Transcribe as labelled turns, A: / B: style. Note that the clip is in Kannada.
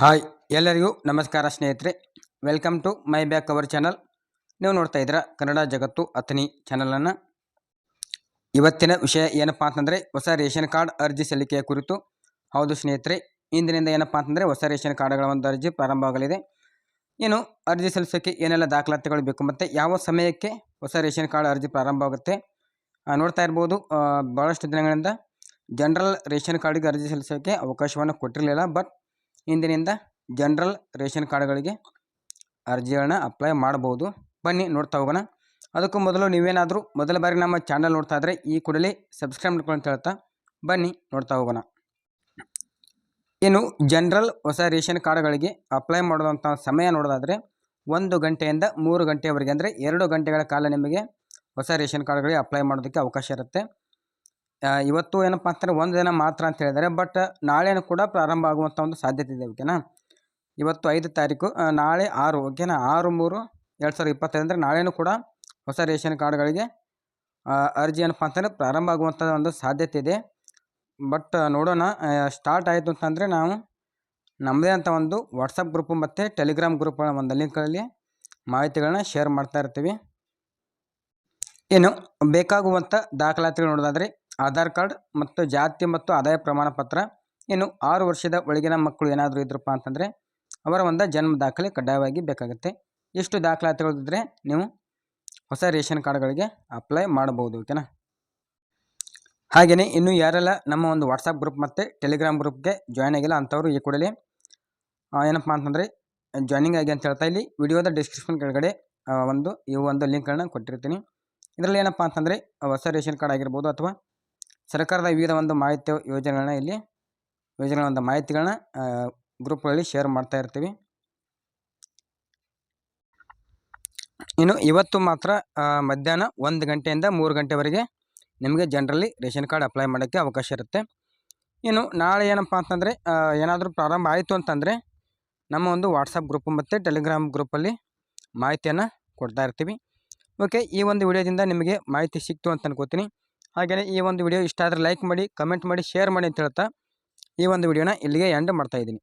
A: ಹಾಯ್, ಎಲ್ಲರಿಗೂ ನಮಸ್ಕಾರ ಸ್ನೇಹಿತರೆ. Welcome to my back our channel ನೀವು ನೋಡ್ತಾ ಇದ್ದೀರಾ ಕನ್ನಡ ಜಗತ್ತು ಅಥನಿ ಚಾನಲನ್ನು ಇವತ್ತಿನ ವಿಷಯ ಏನಪ್ಪಾ ಅಂತಂದರೆ, ಹೊಸ ರೇಷನ್ ಕಾರ್ಡ್ ಅರ್ಜಿ ಸಲ್ಲಿಕೆಯ ಕುರಿತು. ಹೌದು ಸ್ನೇಹಿತರೆ, ಇಂದಿನಿಂದ ಏನಪ್ಪಾ ಅಂತಂದರೆ ಹೊಸ ರೇಷನ್ ಕಾರ್ಡ್ಗಳ ಒಂದು ಅರ್ಜಿ ಪ್ರಾರಂಭವಾಗಲಿದೆ. ಏನು, ಅರ್ಜಿ ಸಲ್ಲಿಸೋಕ್ಕೆ ಏನೆಲ್ಲ ದಾಖಲಾತಿಗಳು ಬೇಕು ಮತ್ತು ಯಾವ ಸಮಯಕ್ಕೆ ಹೊಸ ರೇಷನ್ ಕಾರ್ಡ್ ಅರ್ಜಿ ಪ್ರಾರಂಭ ಆಗುತ್ತೆ ನೋಡ್ತಾ ಇರ್ಬೋದು. ಭಾಳಷ್ಟು ದಿನಗಳಿಂದ ಜನರಲ್ ರೇಷನ್ ಕಾರ್ಡಿಗೆ ಅರ್ಜಿ ಸಲ್ಲಿಸೋಕ್ಕೆ ಅವಕಾಶವನ್ನು ಕೊಟ್ಟಿರಲಿಲ್ಲ, ಬಟ್ ಇಂದಿನಿಂದ ಜನರಲ್ ರೇಷನ್ ಕಾರ್ಡ್ಗಳಿಗೆ ಅರ್ಜಿಗಳನ್ನ ಅಪ್ಲೈ ಮಾಡ್ಬೋದು ಬನ್ನಿ ನೋಡ್ತಾ ಹೋಗೋಣ. ಅದಕ್ಕೂ ಮೊದಲು ನೀವೇನಾದರೂ ಮೊದಲ ಬಾರಿ ನಮ್ಮ ಚಾನಲ್ ನೋಡ್ತಾ ಇದ್ದರೆ ಈ ಕೂಡಲೇ ಸಬ್ಸ್ಕ್ರೈಬ್ ಅಂತ ಹೇಳ್ತಾ ಬನ್ನಿ ನೋಡ್ತಾ ಹೋಗೋಣ. ಇನ್ನು ಜನರಲ್ ಹೊಸ ರೇಷನ್ ಕಾರ್ಡ್ಗಳಿಗೆ ಅಪ್ಲೈ ಮಾಡುವಂಥ ಸಮಯ ನೋಡೋದಾದರೆ ಒಂದು ಗಂಟೆಯಿಂದ ಮೂರು ಗಂಟೆಯವರೆಗೆ ಅಂದರೆ ಎರಡು ಗಂಟೆಗಳ ಕಾಲ ನಿಮಗೆ ಹೊಸ ರೇಷನ್ ಕಾರ್ಡ್ಗಳಿಗೆ ಅಪ್ಲೈ ಮಾಡೋದಕ್ಕೆ ಅವಕಾಶ ಇರುತ್ತೆ. ಇವತ್ತು ಏನಪ್ಪ ಅಂತಂದರೆ ಒಂದು ದಿನ ಮಾತ್ರ ಅಂತ ಹೇಳಿದ್ದಾರೆ ಬಟ್ ನಾಳೆನೂ ಕೂಡ ಪ್ರಾರಂಭ ಆಗುವಂಥ ಒಂದು ಸಾಧ್ಯತೆ ಇದೆ ಓಕೆನಾ ಇವತ್ತು ಐದು ತಾರೀಕು ನಾಳೆ ಆರು ಓಕೆನಾ ಆರು, ಮೂರು, ಎರಡು ಸಾವಿರದ ಇಪ್ಪತ್ತೈದು ಅಂದರೆ ನಾಳೆನೂ ಕೂಡ ಹೊಸ ರೇಷನ್ ಕಾರ್ಡ್ಗಳಿಗೆ ಅರ್ಜಿ ಏನಪ್ಪ ಅಂತಂದರೆ ಪ್ರಾರಂಭ ಆಗುವಂಥ ಒಂದು ಸಾಧ್ಯತೆ ಇದೆ. ಬಟ್ ನೋಡೋಣ ಸ್ಟಾರ್ಟ್ ಆಯಿತು ಅಂತಂದರೆ ನಾವು ನಮ್ಮದೇ ಅಂತ ಒಂದು ವಾಟ್ಸಪ್ ಗ್ರೂಪು ಮತ್ತು ಟೆಲಿಗ್ರಾಮ್ ಗ್ರೂಪ್ಗಳ ಒಂದು ಲಿಂಕ್ಗಳಲ್ಲಿ ಮಾಹಿತಿಗಳನ್ನ ಶೇರ್ ಮಾಡ್ತಾ ಇರ್ತೀವಿ. ಏನು ಬೇಕಾಗುವಂಥ ದಾಖಲಾತಿಗಳು ನೋಡೋದಾದರೆ ಆಧಾರ್ ಕಾರ್ಡ್ ಮತ್ತು ಜಾತಿ ಮತ್ತು ಆದಾಯ ಪ್ರಮಾಣ ಪತ್ರ. ಇನ್ನು ಆರು ವರ್ಷದ ಒಳಗಿನ ಮಕ್ಕಳು ಏನಾದರೂ ಇದ್ರಪ್ಪ ಅಂತಂದರೆ ಅವರ ಒಂದು ಜನ್ಮ ದಾಖಲೆ ಕಡ್ಡಾಯವಾಗಿ ಬೇಕಾಗುತ್ತೆ. ಇಷ್ಟು ದಾಖಲಾತಿಗಳಿದ್ರೆ ನೀವು ಹೊಸ ರೇಷನ್ ಕಾರ್ಡ್ಗಳಿಗೆ ಅಪ್ಲೈ ಮಾಡಬಹುದು, ಓಕೆನಾ? ಹಾಗೆಯೇ ಇನ್ನು ಯಾರೆಲ್ಲ ನಮ್ಮ ಒಂದು ವಾಟ್ಸಪ್ ಗ್ರೂಪ್ ಮತ್ತು ಟೆಲಿಗ್ರಾಮ್ ಗ್ರೂಪ್ಗೆ ಜಾಯ್ನ್ ಆಗಿಲ್ಲ ಅಂಥವ್ರು ಈ ಕೂಡಲೇ ಏನಪ್ಪ ಅಂತಂದರೆ ಜಾಯ್ನಿಂಗ್ ಆಗಿ ಅಂತ ಹೇಳ್ತಾ ಇಲ್ಲಿ ವಿಡಿಯೋದ ಡಿಸ್ಕ್ರಿಪ್ಷನ್ ಕೆಳಗಡೆ ಒಂದು ಈ ಒಂದು ಲಿಂಕ್ಗಳನ್ನ ಕೊಟ್ಟಿರ್ತೀನಿ. ಇದರಲ್ಲಿ ಏನಪ್ಪ ಅಂತಂದರೆ ಹೊಸ ರೇಷನ್ ಕಾರ್ಡ್ ಆಗಿರ್ಬೋದು ಅಥವಾ ಸರ್ಕಾರದ ವಿವಿಧ ಒಂದು ಮಾಹಿತಿ ಯೋಜನೆಗಳನ್ನ ಇಲ್ಲಿ, ಯೋಜನೆಗಳ ಒಂದು ಮಾಹಿತಿಗಳನ್ನ ಗ್ರೂಪ್ಗಳಲ್ಲಿ ಶೇರ್ ಮಾಡ್ತಾ ಇರ್ತೀವಿ. ಇನ್ನು ಇವತ್ತು ಮಾತ್ರ ಮಧ್ಯಾಹ್ನ ಒಂದು ಗಂಟೆಯಿಂದ ಮೂರು ಗಂಟೆವರೆಗೆ ನಿಮಗೆ ಜನರಲ್ಲಿ ರೇಷನ್ ಕಾರ್ಡ್ ಅಪ್ಲೈ ಮಾಡೋಕ್ಕೆ ಅವಕಾಶ ಇರುತ್ತೆ. ಇನ್ನು ನಾಳೆ ಏನಪ್ಪ ಅಂತಂದರೆ ಏನಾದರೂ ಪ್ರಾರಂಭ ಆಯಿತು ಅಂತಂದರೆ ನಮ್ಮ ಒಂದು ವಾಟ್ಸಪ್ ಗ್ರೂಪ್ ಮತ್ತು ಟೆಲಿಗ್ರಾಮ್ ಗ್ರೂಪಲ್ಲಿ ಮಾಹಿತಿಯನ್ನು ಕೊಡ್ತಾ ಇರ್ತೀವಿ. ಓಕೆ ಈ ಒಂದು ವಿಡಿಯೋದಿಂದ ನಿಮಗೆ ಮಾಹಿತಿ ಸಿಕ್ತು ಅಂತ ಅನ್ಕೋತೀನಿ. ಹಾಗೆಯೇ ಈ ಒಂದು ವಿಡಿಯೋ ಇಷ್ಟ ಆದರೆ ಲೈಕ್ ಮಾಡಿ ಕಮೆಂಟ್ ಮಾಡಿ ಶೇರ್ ಮಾಡಿ ಅಂತ ಹೇಳ್ತಾ ಈ ಒಂದು ವಿಡಿಯೋನ ಇಲ್ಲಿಗೆ ಎಂಡ್ ಮಾಡ್ತಾ ಇದ್ದೀನಿ.